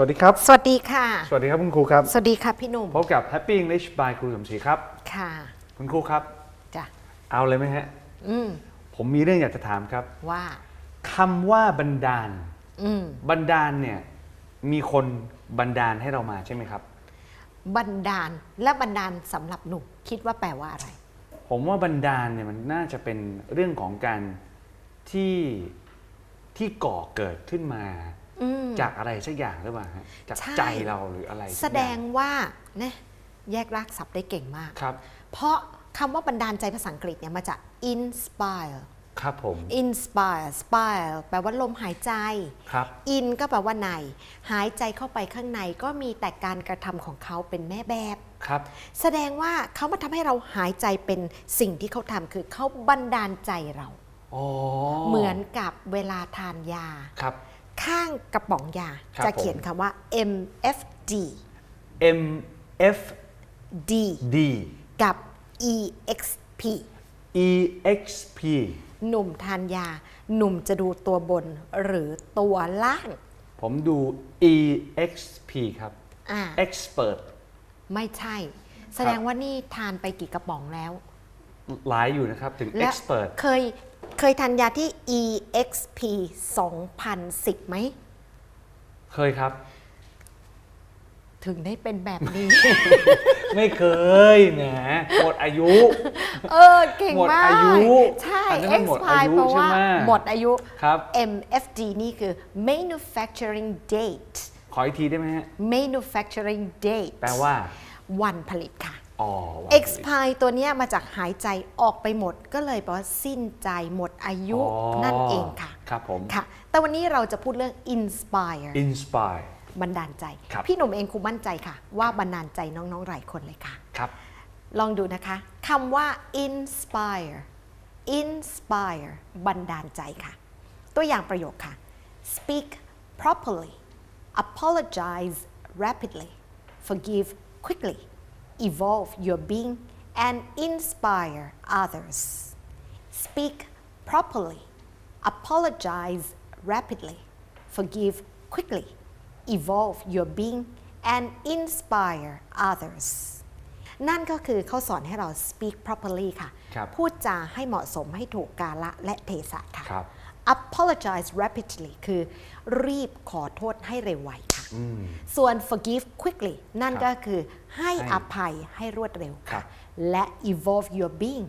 วัสดีครับ สวัสดีค่ะ สวัสดีครับคุณครูครับ สวัสดีค่ะพี่หนุ่ม พบกับ Happy English by ครูสมศรีครับ ค่ะ คุณครูครับ จ้ะ เอาเลยไหมฮะ อืม ผมมีเรื่องอยากจะถามครับ ว่า คำว่าบันดาล อืม บันดาลเนี่ย มีคนบันดาลให้เรามาใช่ไหมครับ บันดาล และบันดาลสำหรับหนุ่มคิดว่าแปลว่าอะไร ผมว่าบันดาลเนี่ยมันน่าจะเป็นเรื่องของการที่ที่ก่อเกิดขึ้นมาอืม จากอะไรสักอย่างหรือเปล่าฮะจากใช่ใจเราหรืออะไร แสดงว่านะแยกรากศัพท์ได้เก่งมากครับ เพราะคำว่าบันดาลใจภาษาอังกฤษเนี่ยมาจาก inspire ครับผม inspire spire แปลว่าลมหายใจครับ in ก็แปลว่าใน หายใจเข้าไปข้างในก็มีแต่การกระทำของเขาเป็นแม่แบบครับ แสดงว่าเขามาทำให้เราหายใจเป็นสิ่งที่เขาทำคือเขาบันดาลใจเราอ๋อเหมือนกับเวลาทานยาครับ ข้างกระป๋องยา ครับจะเขียนผม คำว่า MFD M F D D กับ EXP E X P หนุ่มทานยา หนุ่มจะดูตัวบนหรือตัวล่างผมดู E X P ครับ อ่า Expert ไม่ใช่ แสดงว่านี่ทานไปกี่กระป๋องแล้วหลายอยู่นะครับ ถึง และ Expert เคย เคยทานยาที่ EXP 2010ไหม เคยครับ ถึงได้เป็นแบบนี้ ไม่เคยแหมหมดอายุ เออ เก่งหมดมากอายุใช่ อันนั้นมันหมดอา expire ยุเพราะว่าใช่ไหม หมดอายุ ครับ MFD นี่คือ manufacturing date ขออีกทีได้ไหมฮะ manufacturing date แปลว่า วันผลิตค่ะอ๋อ expire ตัวเนี้ยมาจากหายใจออกไปหมด ก็เลยแปลว่าสิ้นใจหมดอายุอ๋อนั่นเองค่ะ ครับผม ค่ะ แต่วันนี้เราจะพูดเรื่อง inspire Inspire บันดาลใจครับพี่หนุ่มเองคงมั่นใจค่ะ ว่าบันดาลใจน้องๆหลายคนเลยค่ะ ครับ ลองดูนะคะคำว่า inspire inspire บันดาลใจค่ะ ตัวอย่างประโยคค่ะ speak properly apologize rapidly forgive quickly evolve your being and inspire others speak properly apologize rapidly forgive quickly evolve your being and inspire others นั่นก็คือเขาสอนให้เรา speak properly ค่ะ ครับ พูดจาให้เหมาะสมให้ถูกกาละและเทศะค่ะ ครับ apologize rapidly คือรีบขอโทษให้เร็วไวค่ะ ะ ส่วน forgive quickly นั่นครับก็คือให้ให้อภัยให้รวดเร็วครัค่ะบและ evolve your being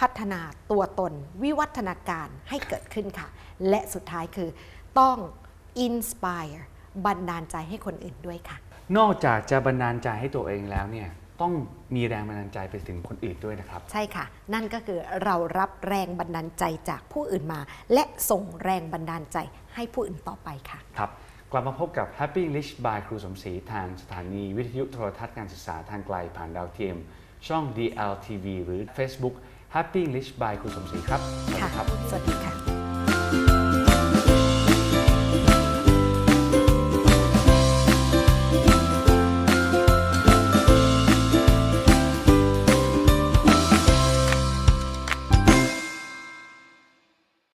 พัฒนาตัวตนวิวัฒนาการให้เกิดขึ้นค่ะ และสุดท้ายคือต้อง inspire บันดาลใจให้คนอื่นด้วยค่ะ นอกจากจะบันดาลใจให้ตัวเองแล้วเนี่ยต้องมีแรงบันดาลใจไปถึงคนอื่นด้วยนะครับ ใช่ค่ะ นั่นก็คือเรารับแรงบันดาลใจจากผู้อื่นมา และส่งแรงบันดาลใจให้ผู้อื่นต่อไปค่ะ ครับ กลับมาพบกับ Happy English by ครูสมศรีทางสถานีวิทยุโทรทัศน์การศึกษาทางไกลผ่านดาวเทียม ช่อง DLTV หรือ Facebook Happy English by ครูสมศรีครับ สวัสดีค่ะครับ สวัสดีค่ะ